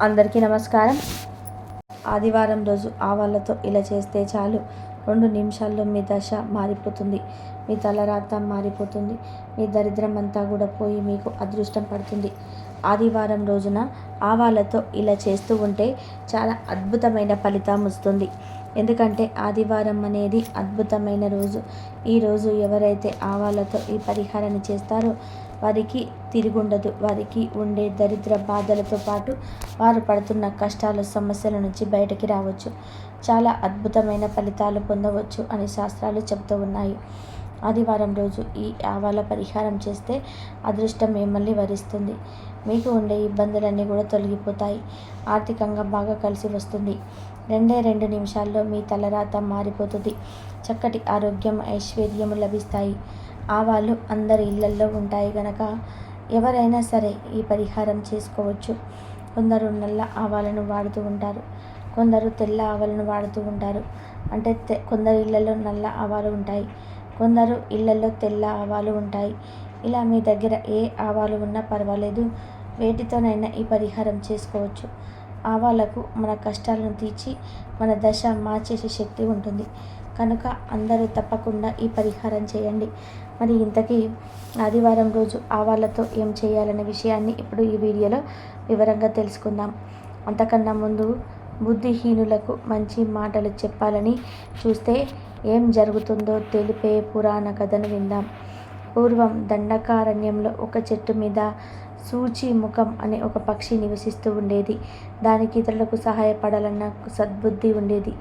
అందరికీ నమస్కారం. ఆదివారం రోజు ఆవాలతో ఇలా చేస్తే చాలు. రెండు నిమిషాల్లో మీ దశ మారిపోతుంది. మీ తలరాత మారిపోతుంది. మీ దరిద్రం అంతా కూడా పోయి మీకు అదృష్టం పడుతుంది. ఆదివారం రోజున ఆవాలతో ఇలా చేస్తూ ఉంటే చాలా అద్భుతమైన ఫలితం వస్తుంది. ఎందుకంటే ఆదివారం అనేది అద్భుతమైన రోజు. ఈరోజు ఎవరైతే ఆవాలతో ఈ పరిహారాన్ని చేస్తారో వారికి తిరిగుండదు. వారికి ఉండే దరిద్ర బాధలతో పాటు వారు పడుతున్న కష్టాలు సమస్యల నుంచి బయటకి రావచ్చు. చాలా అద్భుతమైన ఫలితాలు పొందవచ్చు అని శాస్త్రాలు చెబుతూ ఉన్నాయి. ఆదివారం రోజు ఈ ఆవాల పరిహారం చేస్తే అదృష్టం మిమ్మల్ని వరిస్తుంది. మీకు ఉండే ఇబ్బందులన్నీ కూడా తొలగిపోతాయి. ఆర్థికంగా బాగా కలిసి వస్తుంది. రెండే రెండు నిమిషాల్లో మీ తలరాత మారిపోతుంది. చక్కటి ఆరోగ్యం ఐశ్వర్యము లభిస్తాయి. ఆవాలు అందరి ఇళ్ళల్లో ఉంటాయి గనక ఎవరైనా సరే ఈ పరిహారం చేసుకోవచ్చు. కొందరు నల్ల ఆవాలను వాడుతూ ఉంటారు. కొందరు తెల్ల ఆవాలను వాడుతూ ఉంటారు. అంటే తె కొందరు ఇళ్ళలో నల్ల ఆవాలు ఉంటాయి. కొందరు ఇళ్ళలో తెల్ల ఆవాలు ఉంటాయి. ఇలా మీ దగ్గర ఏ ఆవాలు ఉన్నా పర్వాలేదు. వేటితోనైనా ఈ పరిహారం చేసుకోవచ్చు. ఆవాలకు మన కష్టాలను తీర్చి మన దశ మార్చేసే శక్తి ఉంటుంది. కనుక అందరూ తప్పకుండా ఈ పరిహారం చేయండి. మరి ఇంతకీ ఆదివారం రోజు ఆవాలతో ఏం చేయాలనే విషయాన్ని ఇప్పుడు ఈ వీడియోలో వివరంగా తెలుసుకుందాం. అంతకన్నా ముందు బుద్ధిహీనులకు మంచి మాటలు చెప్పాలని చూస్తే ఏం జరుగుతుందో తెలిపే పురాణ కథను విందాం. పూర్వం దండకారణ్యంలో ఒక చెట్టు మీద సూచి ముఖం అనే ఒక పక్షి నివసిస్తూ ఉండేది. దానికి ఇతరులకు సహాయపడాలన్న సద్బుద్ధి ఉండేది.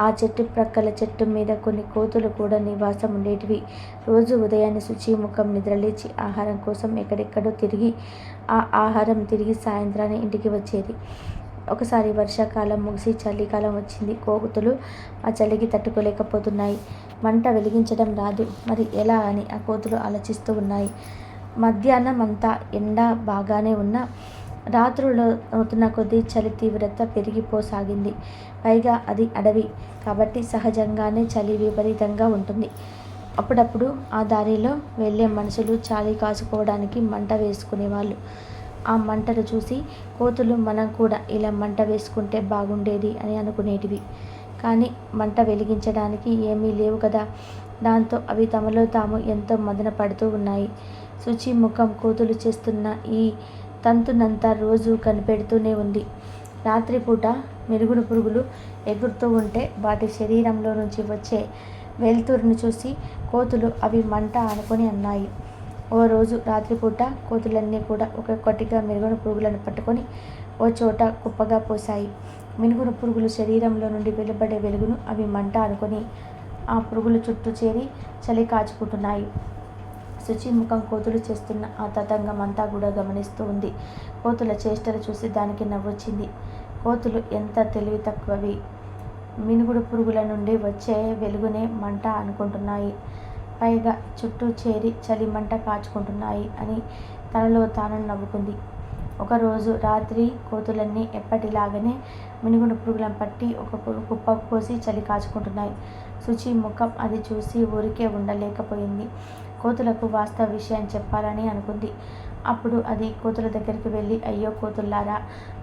ఆ చెట్టు ప్రక్కల చెట్టు మీద కొన్ని కోతులు కూడా నివాసం ఉండేటివి. రోజు ఉదయాన్నే శుచి ముఖం నిద్రలేచి ఆహారం కోసం ఎక్కడెక్కడో తిరిగి ఆ ఆహారం తిరిగి సాయంత్రాన్ని ఇంటికి వచ్చేది. ఒకసారి వర్షాకాలం ముగిసి చలికాలం వచ్చింది. కోతులు ఆ చలికి తట్టుకోలేకపోతున్నాయి. మంట వెలిగించడం రాదు. మరి ఎలా అని ఆ కోతులు ఆలోచిస్తూ ఉన్నాయి. మధ్యాహ్నం అంతా ఎండ బాగానే ఉన్నా రాత్రులు అవుతున్న కొద్దీ చలి తీవ్రత పెరిగిపోసాగింది. పైగా అది అడవి కాబట్టి సహజంగానే చలి విపరీతంగా ఉంటుంది. అప్పుడప్పుడు ఆ దారిలో వెళ్ళే మనుషులు చాలి కాచుకోవడానికి మంట వేసుకునేవాళ్ళు. ఆ మంటను చూసి కోతులు మనం కూడా ఇలా మంట వేసుకుంటే బాగుండేది అని అనుకునేటివి. కానీ మంట వెలిగించడానికి ఏమీ లేవు కదా. దాంతో అవి తమలో తాము ఎంతో మదన పడుతూ ఉన్నాయి. శుచి ముఖం కోతులు చేస్తున్న ఈ తంతునంతా రోజు కనిపెడుతూనే ఉంది. రాత్రిపూట మెరుగుడు పురుగులు ఎగురుతూ ఉంటే వాటి శరీరంలో నుంచి వచ్చే వెలుతురును చూసి కోతులు అవి మంట అనుకొని అన్నాయి. ఓ రోజు రాత్రిపూట కోతులన్నీ కూడా ఒక్కొక్కటిగా మెరుగున పురుగులను పట్టుకొని ఓ చోట కుప్పగా పోసాయి మినుగురు పురుగులు శరీరంలో నుండి వెలువడే వెలుగును అవి మంట అనుకొని ఆ పురుగుల చుట్టూ చేరి చలి కాచుకుంటున్నాయి. శుచిముఖం కోతులు చేస్తున్న ఆ తతంగం అంతా కూడా గమనిస్తూ ఉంది. కోతుల చేష్టలు చూసి దానికి నవ్వొచ్చింది. కోతులు ఎంత తెలివి తక్కువవి. మినుగుడు పురుగుల నుండి వచ్చే వెలుగునే మంట అనుకుంటున్నాయి. పైగా చుట్టూ చేరి చలి మంట కాచుకుంటున్నాయి అని తనలో తాను నవ్వుకుంది. ఒకరోజు రాత్రి కోతులన్నీ ఎప్పటిలాగానే మినుగుడు పురుగులను పట్టి ఒక కుప్ప పోసి చలి కాచుకుంటున్నాయి. శుచి ముఖం అది చూసి ఊరికే ఉండలేకపోయింది. కోతులకు వాస్తవ విషయం చెప్పాలని అనుకుంది. అప్పుడు అది కోతుల దగ్గరికి వెళ్ళి అయ్యో కోతుల్లారా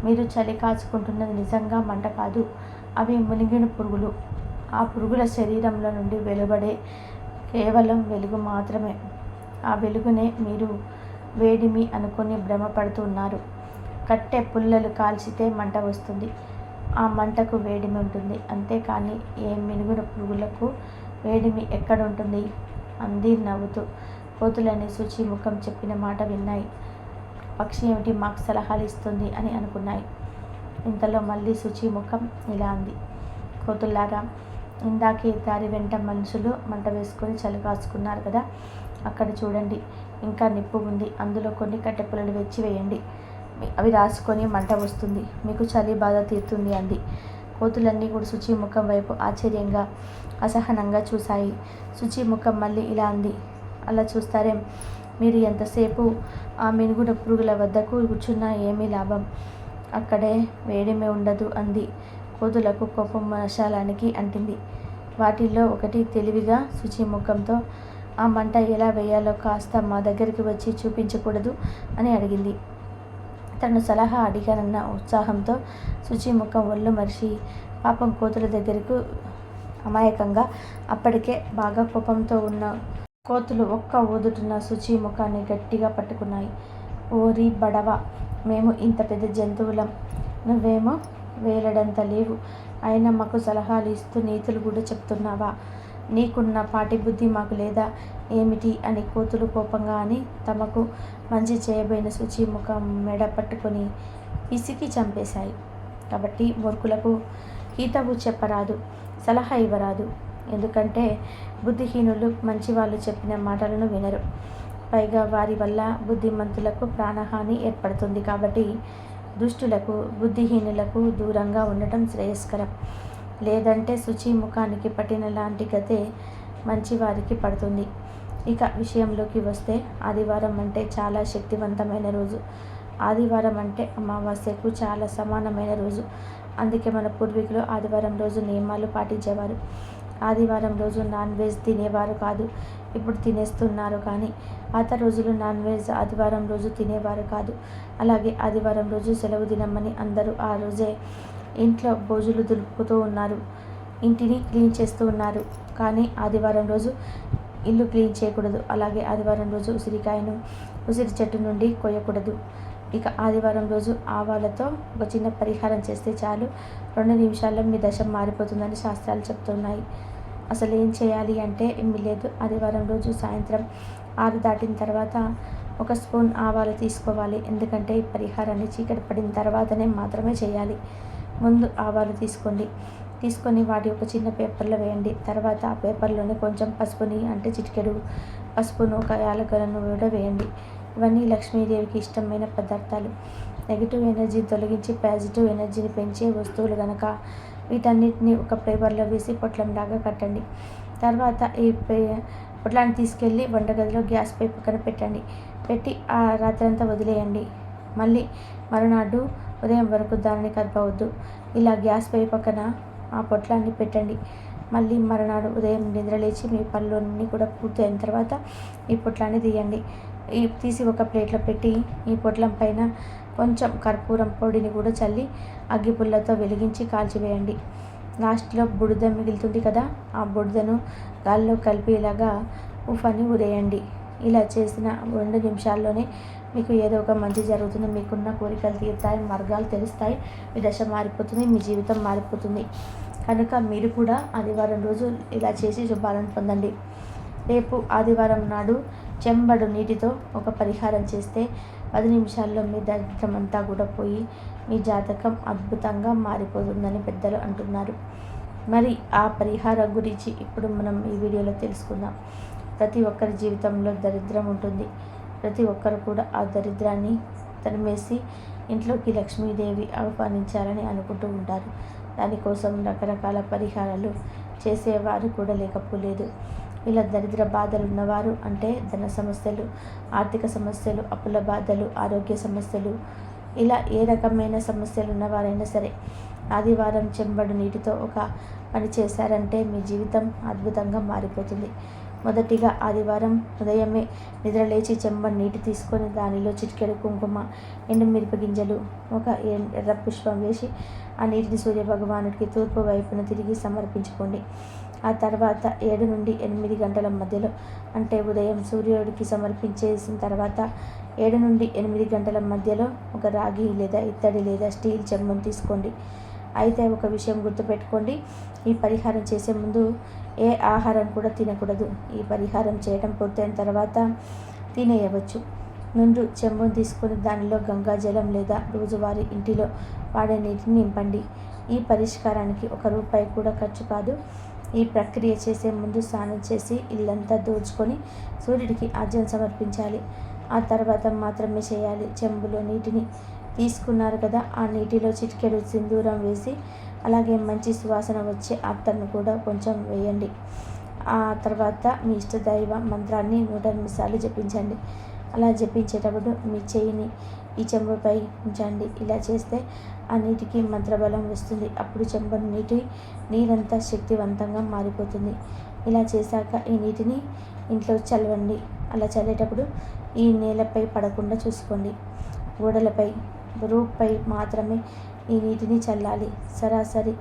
మీరు చలి కాచుకుంటున్నది నిజంగా మంట కాదు. అవి మునిగిన పురుగులు. ఆ పురుగుల శరీరంలో నుండి వెలువడే కేవలం వెలుగు మాత్రమే. ఆ వెలుగునే మీరు వేడిమి అనుకుని భ్రమపడుతున్నారు కట్టె పుల్లలు కాల్చితే మంట వస్తుంది. ఆ మంటకు వేడిమి ఉంటుంది. అంతేకాని ఏ మినుగున పురుగులకు వేడిమి ఎక్కడ ఉంటుంది? అంది నవ్వుతూ కోతులని శుచి ముఖం చెప్పిన మాట విన్నాయి. పక్షి ఏమిటి మాకు సలహాలు ఇస్తుంది అని అనుకున్నాయి. ఇంతలో మళ్ళీ శుచి ముఖం ఇలా అంది. కోతుల్లారా ఇందాకే దారి వెంట మనుషులు మంట వేసుకొని చలి కాసుకున్నారు కదా అక్కడ చూడండి. ఇంకా నిప్పు ఉంది. అందులో కొన్ని కట్టెపుల్లలు వెచ్చి వేయండి అవి రాసుకొని మంట వస్తుంది. మీకు చలి బాధ తీరుతుంది అంది. కోతులన్నీ కూడా శుచి ముఖం వైపు ఆశ్చర్యంగా అసహనంగా చూశాయి. శుచి ముఖం మళ్ళీ ఇలా అంది అలా చూస్తారేం మీరు ఎంతసేపు ఆ మినుగుడ పురుగుల వద్దకు కూర్చున్నా ఏమీ లాభం. అక్కడే వేడిమే ఉండదు అంది. కోతులకు కోపం మశాలానికి అంటింది. వాటిల్లో ఒకటి తెలివిగా శుచి ముఖంతో ఆ మంట ఎలా వేయాలో కాస్త మా దగ్గరికి వచ్చి చూపించకూడదు అని అడిగింది. తను సలహా అడిగానన్న ఉత్సాహంతో శుచి ముఖం ఒళ్ళు మరిచి పాపం కోతుల దగ్గరకు అమాయకంగా అప్పటికే బాగా కోపంతో ఉన్న కోతులు ఒక్క ఊదుటున్న శుచి ముఖాన్ని గట్టిగా పట్టుకున్నాయి. ఓరి బడవ మేము ఇంత పెద్ద జంతువులం. నువ్వేమో వేలడంత లేవు. అయినా మాకు సలహాలు ఇస్తూ నీతులు కూడా చెప్తున్నావా? నీకున్న పాటి బుద్ధి మాకు లేదా? ఏమిటి అని కోతులు కోపంగా అని తమకు మంచి చేయబోయిన శుచి ముఖం మెడ పట్టుకొని పిసికి చంపేశాయి. కాబట్టి మూర్ఖులకు హీతవు చెప్పరాదు సలహా ఇవ్వరాదు. ఎందుకంటే బుద్ధిహీనులు మంచి వాళ్ళు చెప్పిన మాటలను వినరు. పైగా వారి వల్ల బుద్ధిమంతులకు ప్రాణహాని ఏర్పడుతుంది కాబట్టి దుష్టులకు బుద్ధిహీనులకు దూరంగా ఉండటం శ్రేయస్కరం. లేదంటే శుచి ముఖానికి పట్టిన లాంటి గతే మంచివారికి పడుతుంది. ఇక విషయంలోకి వస్తే ఆదివారం అంటే చాలా శక్తివంతమైన రోజు. ఆదివారం అంటే అమావాస్యకు చాలా సమానమైన రోజు. అందుకే మన పూర్వీకులు ఆదివారం రోజు నియమాలు పాటించేవారు. ఆదివారం రోజు నాన్ వెజ్ తినేవారు కాదు. ఇప్పుడు తినేస్తున్నారు కానీ పాత రోజులు నాన్ వెజ్ ఆదివారం రోజు తినేవారు కాదు. అలాగే ఆదివారం రోజు సెలవు దినమని అందరూ ఆ రోజే ఇంట్లో భోజులు దులుపుతూ ఉన్నారు. ఇంటిని క్లీన్ చేస్తూ ఉన్నారు. కానీ ఆదివారం రోజు ఇల్లు క్లీన్ చేయకూడదు. అలాగే ఆదివారం రోజు ఉసిరికాయను ఉసిరి చెట్టు నుండి కొయ్యకూడదు ఇక ఆదివారం రోజు ఆవాలతో ఒక చిన్న పరిహారం చేస్తే చాలు. రెండు నిమిషాల్లో మీ దశ మారిపోతుందని శాస్త్రాలు చెప్తున్నాయి. అసలు ఏం చేయాలి అంటే ఏమీ లేదు. ఆదివారం రోజు సాయంత్రం ఆరు దాటిన తర్వాత ఒక స్పూన్ ఆవాలు తీసుకోవాలి. ఎందుకంటే ఈ పరిహారాన్ని చీకటి పడిన తర్వాతనే మాత్రమే చేయాలి. ముందు ఆవాలు తీసుకోండి. తీసుకొని వాటి ఒక చిన్న పేపర్లో వేయండి. తర్వాత ఆ పేపర్లోనే కొంచెం పసుపుని అంటే చిటికెడు పసుపును ఒక యాలకలను కూడా వేయండి. ఇవన్నీ లక్ష్మీదేవికి ఇష్టమైన పదార్థాలు. నెగిటివ్ ఎనర్జీ తొలగించి పాజిటివ్ ఎనర్జీని పెంచే వస్తువులు కనుక వీటన్నిటిని ఒక పేపర్లో వేసి పొట్లంలాగా కట్టండి. తర్వాత ఈ పొట్లాన్ని తీసుకెళ్ళి వంటగదిలో గ్యాస్ పై పక్కన పెట్టండి. పెట్టి ఆ రాత్రంతా వదిలేయండి. మళ్ళీ మరునాడు ఉదయం వరకు దానిని కలపవద్దు ఇలా గ్యాస్ పై పక్కన ఆ పొట్లాన్ని పెట్టండి. మళ్ళీ మరునాడు ఉదయం నిద్రలేచి మీ పనులన్నీ కూడా పూర్తయిన తర్వాత ఈ పొట్లాన్ని తీయండి. ఈ తీసి ఒక ప్లేట్లో పెట్టి ఈ పొట్లం పైన కొంచెం కర్పూరం పొడిని కూడా చల్లి అగ్గిపుల్లతో వెలిగించి కాల్చివేయండి. లాస్ట్లో బుడిద మిగులుతుంది కదా ఆ బుడిదను గాల్లో కలిపేలాగా ఉఫాని ఉరేయండి ఇలా చేసిన రెండు నిమిషాల్లోనే మీకు ఏదో ఒక మంచి జరుగుతుంది. మీకున్న కోరికలు తీరుతాయి మార్గాలు తెలుస్తాయి. మీ దశ మారిపోతుంది మీ జీవితం మారిపోతుంది. కనుక మీరు కూడా ఆదివారం రోజు ఇలా చేసి శుభాలను పొందండి. రేపు ఆదివారం నాడు చెంబడు నీటితో ఒక పరిహారం చేస్తే పది నిమిషాల్లో మీ దరిద్రం అంతా కూడా పోయి మీ జాతకం అద్భుతంగా మారిపోతుందని పెద్దలు అంటున్నారు. మరి ఆ పరిహారం గురించి ఇప్పుడు మనం ఈ వీడియోలో తెలుసుకుందాం. ప్రతి ఒక్కరి జీవితంలో దరిద్రం ఉంటుంది. ప్రతి ఒక్కరు కూడా ఆ దరిద్రాన్ని తరిమేసి ఇంట్లోకి లక్ష్మీదేవి ఆహ్వానించాలని అనుకుంటూ ఉంటారు. దానికోసం రకరకాల పరిహారాలు చేసేవారు కూడా లేకపోలేదు. ఇలా దరిద్ర బాధలు ఉన్నవారు అంటే ధన సమస్యలు ఆర్థిక సమస్యలు అప్పుల బాధలు ఆరోగ్య సమస్యలు ఇలా ఏ రకమైన సమస్యలు ఉన్నవారైనా సరే ఆదివారం చెంబడు నీటితో ఒక పని చేశారంటే మీ జీవితం అద్భుతంగా మారిపోతుంది. మొదటిగా ఆదివారం ఉదయమే నిద్రలేచి చెంబ నీటి తీసుకొని దానిలో చిటికెడు కుంకుమ ఎండుమిరప గింజలు ఒక ఎర్ర పుష్పం వేసి ఆ నీటిని సూర్యభగవానుడికి తూర్పు వైపున తిరిగి సమర్పించుకోండి. ఆ తర్వాత ఏడు నుండి ఎనిమిది గంటల మధ్యలో అంటే ఉదయం సూర్యుడికి సమర్పించేసిన తర్వాత ఏడు నుండి ఎనిమిది గంటల మధ్యలో ఒక రాగి లేదా ఇత్తడి లేదా స్టీల్ చెంబును తీసుకోండి. అయితే ఒక విషయం గుర్తుపెట్టుకోండి. ఈ పరిహారం చేసే ముందు ఏ ఆహారం కూడా తినకూడదు. ఈ పరిహారం చేయడం పూర్తయిన తర్వాత తినేయవచ్చు. ముందు చెంబును తీసుకుని దానిలో గంగాజలం లేదా రోజువారీ ఇంటిలో వాడే నీటిని నింపండి. ఈ పరిష్కారానికి ఒక రూపాయి కూడా ఖర్చు కాదు. ఈ ప్రక్రియ చేసే ముందు స్నానం చేసి ఇల్లంతా దోచుకొని సూర్యుడికి ఆజ్యం సమర్పించాలి. ఆ తర్వాత మాత్రమే చేయాలి. చెంబులో నీటిని తీసుకున్నారు కదా. ఆ నీటిలో చిటికెడు సింధూరం వేసి అలాగే మంచి సువాసన వచ్చే అత్తర్ను కూడా కొంచెం వేయండి. ఆ తర్వాత మీ ఇష్టదైవ మంత్రాన్ని నూట ఎనిమిది సార్లు జపించండి. అలా జపించేటప్పుడు మీ చేయిని ఈ చెంబుపై ఉంచండి. ఇలా చేస్తే ఆ నీటికి మంత్రబలం వస్తుంది. అప్పుడు చెంబు నీటి నీరంతా శక్తివంతంగా మారిపోతుంది. ఇలా చేశాక ఈ నీటిని ఇంట్లో చల్లవండి అలా చల్లేటప్పుడు ఈ నేలపై పడకుండా చూసుకోండి. గోడలపై రూఫ్పై మాత్రమే ఈ నీటిని చల్లాలి. సరాసరి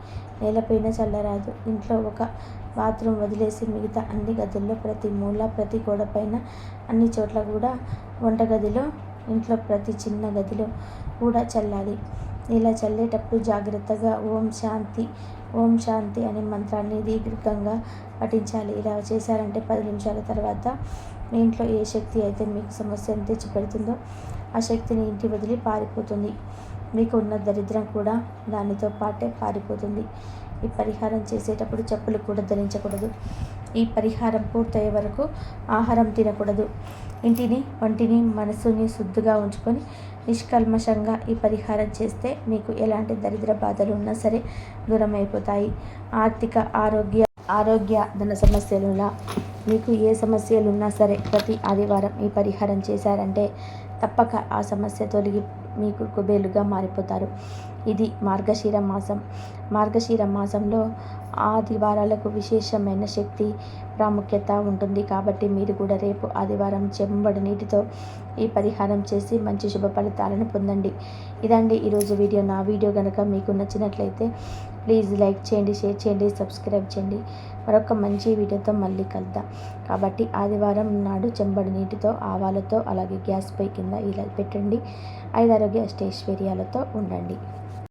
నేలపైన చల్లరాదు. ఇంట్లో ఒక బాత్రూమ్ వదిలేసి మిగతా అన్ని గదుల్లో ప్రతి మూల ప్రతి గోడపైన అన్ని చోట్ల కూడా వంటగదిలో ఇంట్లో ప్రతి చిన్న గదిలో కూడా చల్లాలి. ఇలా చల్లేటప్పుడు జాగ్రత్తగా ఓం శాంతి ఓం శాంతి అనే మంత్రాన్ని దీర్ఘంగా పఠించాలి. ఇలా చేశారంటే పది నిమిషాల తర్వాత మీ ఇంట్లో ఏ శక్తి అయితే మీకు సమస్యను తెచ్చిపెడుతుందో ఆ శక్తిని ఇంటి వదిలి పారిపోతుంది. మీకు ఉన్న దరిద్రం కూడా దానితో పాటే పారిపోతుంది. ఈ పరిహారం చేసేటప్పుడు చెప్పులు కూడా ధరించకూడదు. ఈ పరిహారం పూర్తయ్యే వరకు ఆహారం తినకూడదు. ఇంటిని వంటిని మనసుని శుద్ధిగా ఉంచుకొని నిష్కల్మషంగా ఈ పరిహారం చేస్తే మీకు ఎలాంటి దరిద్ర బాధలు ఉన్నా సరే దూరం అయిపోతాయి ఆర్థిక ఆరోగ్య ఆరోగ్య ధన సమస్యలులా మీకు ఏ సమస్యలు ఉన్నా సరే ప్రతి ఆదివారం ఈ పరిహారం చేశారంటే తప్పక ఆ సమస్య తొలగి మీకు కుబేలుగా మారిపోతారు. ఇది మార్గశీర మాసం. మార్గశీర మాసంలో ఆదివారాలకు విశేషమైన శక్తి ప్రాముఖ్యత ఉంటుంది కాబట్టి మీరు కూడా రేపు ఆదివారం చెంబడి నీటితో ఈ పరిహారం చేసి మంచి శుభ ఫలితాలను పొందండి. ఇదండి ఈరోజు వీడియో. నా వీడియో కనుక మీకు నచ్చినట్లయితే ప్లీజ్ లైక్ చేయండి షేర్ చేయండి సబ్స్క్రైబ్ చేయండి. మరొక మంచి వీడియోతో మళ్ళీ కలుద్దాం. కాబట్టి ఆదివారం నాడు చెంబడి నీటితో ఆవాలతో అలాగే గ్యాస్ పై కింద ఇలా పెట్టండి. ఐదారోగ్య అష్టైశ్వర్యాలతో ఉండండి.